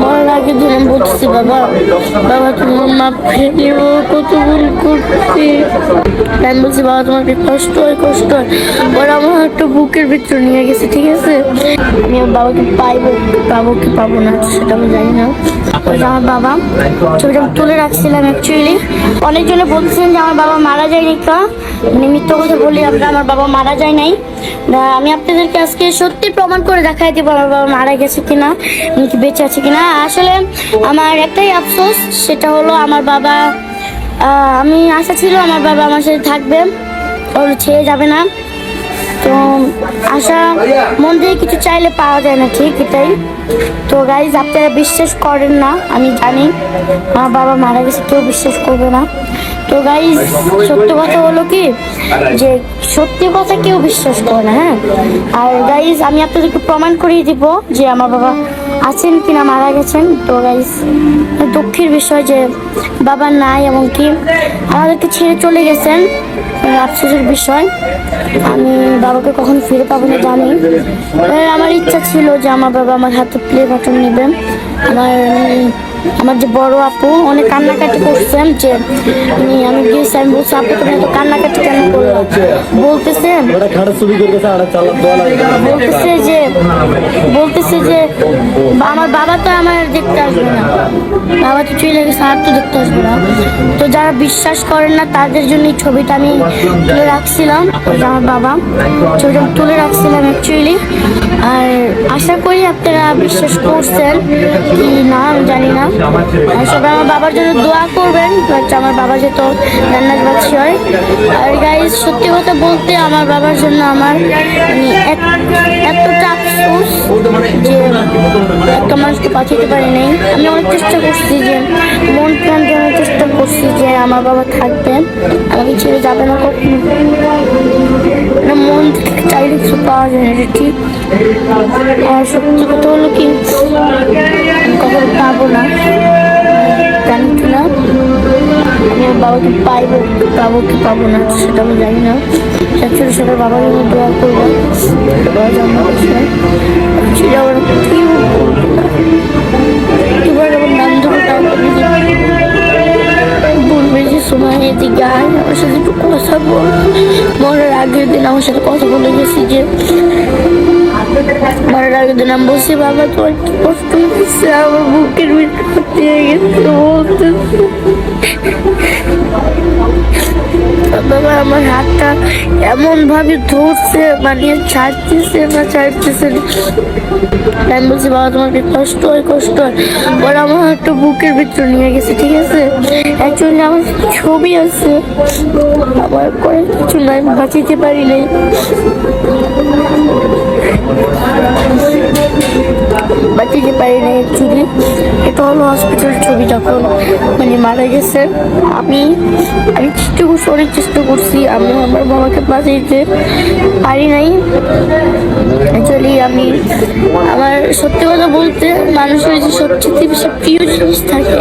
মরার আগে ধরে বলছি বাবা বাবা তোমার মা ফেলিও কত ভুল করছি। আমি বলছি, বাবা, তোমাকে কষ্ট হয় কষ্ট হয়। ওরা আমার একটা বুকের ভিতরে নিয়ে গেছে, ঠিক আছে? আমি বাবাকে পাইবো, পাবো কি পাবো না, সেটা আমি জানি না। আমার বাবা ছবিটা তুলে রাখছিলাম অ্যাকচুয়ালি অনেকজনে বলছিলেন যে আমার বাবা মারা যায়নি কা। মানে মিথ্যা কথা বলি, আমরা আমার বাবা মারা যায় নাই। আমি আপনাদেরকে আজকে সত্যি প্রমাণ করে দেখাই দেবো আমার বাবা মারা গেছে কিনা বেঁচে আছে কিনা। আসলে আমার একটাই আফসোস, সেটা হলো আমার বাবা আমি আশা ছিল আমার বাবা আমার সাথে থাকবে, ওর ছেড়ে যাবে না। তো আশা, মন দিয়ে কিছু চাইলে পাওয়া যায় না, ঠিক এটাই। তো গাইজ আপনারা বিশ্বাস করেন না, আমি জানি। আমার বাবা মারা গেছে, কেউ বিশ্বাস করবে না। তো গাইজ সত্য কথা হলো কি? যে সত্যি কথা কেউ বিশ্বাস করে না হ্যাঁ? আর গাইজ আমি আপনাদেরকে প্রমাণ করিয়ে দিব যে আমার বাবা আছেন কিনা মারা গেছেন? তো গাইস দুঃখের বিষয় যে বাবা নাই এবং কি আমাদেরকে ছেড়ে চলে গেছেন আফসোসের বিষয়। আমি বাবাকে কখন ফিরে পাবো না জানি। আমার ইচ্ছা ছিল যে আমার বাবা আমার হাতে প্লে বাটন নেবেন। আমার উম, আমার যে বড় আপু অনেক কান্নাকাটি করছেন যে, আমি গিয়েছি, আমি বলছি, আপু, তুমি এত কান্নাকাটি কেন করল? বলতেছে যে বলতেছে যে, আমার বাবা তো আমার দেখতে আসবে না। বাবা তো চলে গেছে, আর তো দেখতে আসবে না। তো যারা বিশ্বাস করেন না, তাদের জন্য এই ছবিটা আমি তুলে রাখছিলাম আমার বাবা। ছবিটা তুলে রাখছিলাম আশা করি আপনারা বিশ্বাস করছেন কি না, আমি জানি না। সবাই আমার বাবার জন্য দোয়া করবেন আমার বাবা যেহেতু রান্নার বাচ্চি হয়। আর গাইজ সত্যি কথা বলতে আমার বাবার জন্য আমার মানে এত- এতটা আফসোস যে একটা মানুষকে পাঠাতে পারি নাই। আমি অনেক চেষ্টা করছি যে, মন প্রাণ অনেক চেষ্টা করছি যে আমার বাবা থাকবেন আমাকে ছেড়ে যাবে না কখনো। মানে মন চাইলে কিছু পাওয়া যায় না ঠিক। আর সত্যি কথা হলো কি কখনো পাবো না। জানি না। আমি বাবাকে পাইবো পাবো কি পাবো না, সেটা আমি জানি না। অ্যাকচুয়ালি সবাই বাবার জন্য দোয়া করব বাবা জন্ম সেটা আমার আমার নাম ধরে যে বলবে যে সময় এদিকে আয় আমার সাথে একটু কথা বল। মরার আগের দিন আমার সাথে কথা বলে গেছি যে আগের দিন আমি বলছি, বাবা, তোমার কি কষ্ট হচ্ছে? আমার বুকের ভিতরে দিয়ে গেছে, বলতেছে। বাবা, আমার হাতটা এমন ভাবে ধরছে মানে ছাড়তেছে না, ছাড়তেছে আমি বলছি, বাবা তোমাকে কষ্ট হয় কষ্ট হয়? ওরা আমার একটা বুকের ভিতরে নিয়ে গেছে, ঠিক আছে? অ্যাকচুয়ালি আমার ছবি আছে। আমার করে কিছু নাই বাঁচিতে পারি নাই। বাঁচিতে পারি নাই অ্যাকচুয়ালি এটা হলো হসপিটাল ছবি যখন মানে মারা গেছে। আমি আমি চেষ্টা করছি অনেক চেষ্টা করছি। আমি আমার বাবাকে বাঁচাইতে পারি নাই। অ্যাকচুয়ালি আমি, আমার সত্যি কথা বলতে মানুষের যে সবচেয়ে বেশি প্রিয় জিনিস থাকে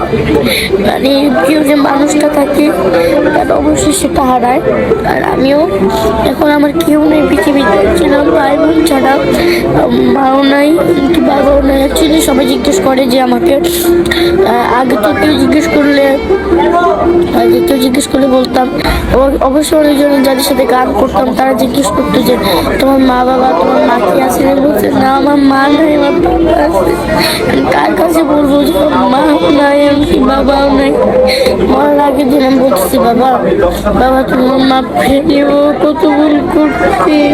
মানে প্রিয় যে মানুষটা থাকে, তার অবশ্যই সেটা হারায়। আর আমিও এখন আমার কেউ নেই পৃথিবীতে। ছিলাম ভাই বোন ছাড়া মাও নাই। অ্যাকচুয়ালি সবাই জিজ্ঞেস করে যে আমাকে আগে তো কেউ জিজ্ঞেস করলে, আগে কেউ জিজ্ঞেস করলে বলতাম। অব- অবশ্যই অনেকজন যাদের সাথে গান করতাম, তারা জিজ্ঞেস করতো যে, তোমার মা বাবা, তোমার মা কি আছে? বলছে, না, আমার মা নাই, আমার বাবা আছে। কার কাছে বলব যে মাও নাই এমনকি বাবাও নাই? মরার আগের দিন আমি বলছি বাবা বাবা, তোমার মা ফেলিও কত ভুল করছি।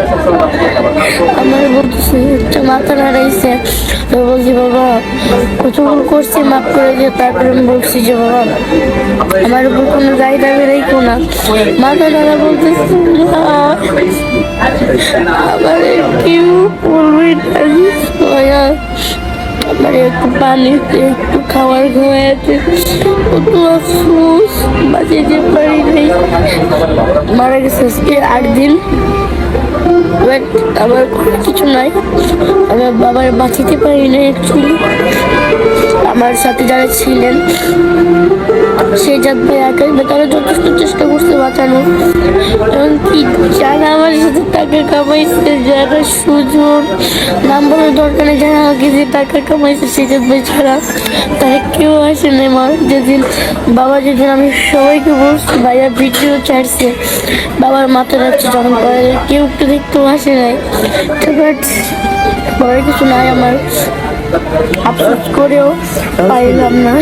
আমার বলতেছে একটা মাথা নাড়াইছে। বলছি, বাবা কত ভুল করছি, মাফ করে দিয়ে তারপরে আমি বলছি যে, বাবা, আমার উপর কোনো গায়ে দাবি রেখো না। মাথা নাড়া বলতেছে আমার কেউ বলবে না আমার একটু পানিতে একটু খাবার ঘুমাইতে কত আফসোস বাঁচাইতে পারি নাই। মারা গেছে আজকে আট দিন। বাট আমার কিছু নাই। আমার বাবার বাঁচাতে পারি না অ্যাকচুয়ালি আমার সাথে যারা ছিলেন, সেই জাত একাই তারা যথেষ্ট চেষ্টা করছে বাঁচানো এমনকি যারা টাকা কামাইছে, যারা সুযোগ নাম বলার দরকার নেই যারা যে টাকা কামাইছে সেই জাত তারা কেউ আসে না আমার যেদিন বাবা, যেদিন আমি সবাইকে বলছি, ভাইয়া, ভিডিও ছাড়ছে। বাবার মাথা যাচ্ছে যখন কেউ একটু দেখতেও আসে নাই। বাট বড় কিছু নাই আমার। আফসোস করেও পাইলাম না।